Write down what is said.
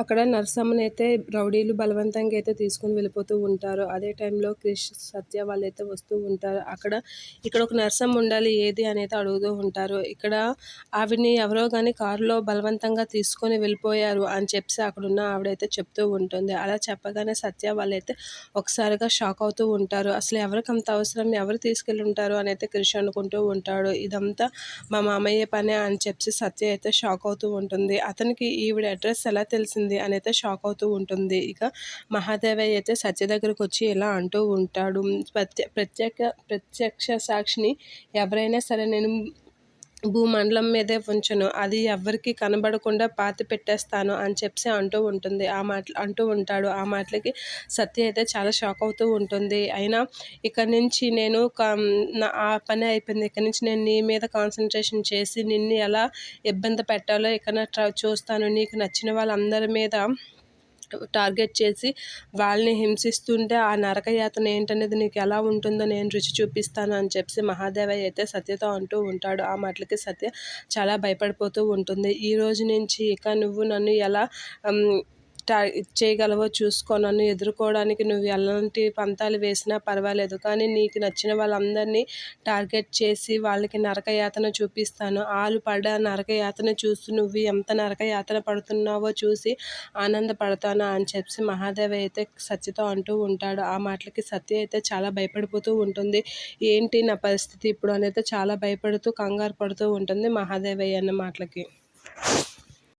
అక్కడ నరసమ్మని అయితే రౌడీలు బలవంతంగా అయితే తీసుకుని వెళ్ళిపోతూ ఉంటారు. అదే టైంలో క్రిష్ సత్య వాళ్ళు అయితే వస్తూ ఉంటారు. అక్కడ ఇక్కడ ఒక నరసమ్మ ఉండాలి ఏది అనేది అడుగుతూ ఉంటారు. ఇక్కడ ఆవిడని ఎవరో కానీ కారులో బలవంతంగా తీసుకొని వెళ్ళిపోయారు అని చెప్పి అక్కడున్న ఆవిడైతే చెప్తూ ఉంటుంది. అలా చెప్పగానే సత్య వాళ్ళైతే ఒకసారిగా షాక్ అవుతూ ఉంటారు. అసలు ఎవరికి అంత అవసరం? ఎవరు తీసుకెళ్ళి ఉంటారు? అని అయితే క్రిష్ అనుకుంటూ ఉంటాడు. ఇదంతా మా మామయ్య పనే అని చెప్పి సత్య అయితే షాక్ అవుతూ ఉంటుంది. అతనికి ఈవిడ అడ్రస్ ఎలా తెలిసింది? అని అయితే షాక్ అవుతూ ఉంటుంది. ఇక మహాదేవయ్య అయితే సత్య దగ్గరకు వచ్చి ఇలా అంటూ ఉంటాడు. ప్రత్య ప్రత్యేక ప్రత్యక్ష సాక్షిని ఎవరైనా సరే నేను భూమండలం మీదే ఉంచను. అది ఎవరికి కనబడకుండా పాతి పెట్టేస్తాను అని చెప్పి అంటూ ఉంటుంది. ఆ మాట అంటూ ఉంటాడు. ఆ మాటలకి సత్య అయితే చాలా షాక్ అవుతూ ఉంటుంది. అయినా ఇక్కడ నుంచి నేను ఆ పని అయిపోయింది. ఇక్కడ నుంచి నేను నీ మీద కాన్సన్ట్రేషన్ చేసి నిన్ను ఎలా ఇబ్బంది పెట్టాలో ఇక్కడ చూస్తాను. నీకు నచ్చిన వాళ్ళందరి మీద టార్గెట్ చేసి వాళ్ళని హింసిస్తుంటే ఆ నరకయాతన ఏంటనేది నీకు ఎలా ఉంటుందో నేను రుచి చూపిస్తాను అని చెప్పి మహాదేవయ్య అయితే సత్యతో అంటూ ఉంటాడు. ఆ మాటలకి సత్య చాలా భయపడిపోతూ ఉంటుంది. ఈ రోజు నుంచి ఇక నువ్వు నన్ను ఎలా చేయగలవో చూసుకో నన్ను ఎదుర్కోవడానికి నువ్వు ఎలాంటి పంతాలు వేసినా పర్వాలేదు. కానీ నీకు నచ్చిన వాళ్ళందరినీ టార్గెట్ చేసి వాళ్ళకి నరకయాతన చూపిస్తాను. వాళ్ళు పడ్డ నరకయాతన చూసి నువ్వు ఎంత నరకయాతన పడుతున్నావో చూసి ఆనందపడతాను అని చెప్పి మహాదేవ్ అయితే సత్యతో అంటూ ఉంటాడు. ఆ మాటలకి సత్య అయితే చాలా భయపడిపోతూ ఉంటుంది. ఏంటి నా పరిస్థితి ఇప్పుడు అనేది చాలా భయపడుతూ కంగారు పడుతూ ఉంటుంది మహాదేవయ్య అన్న మాటలకి.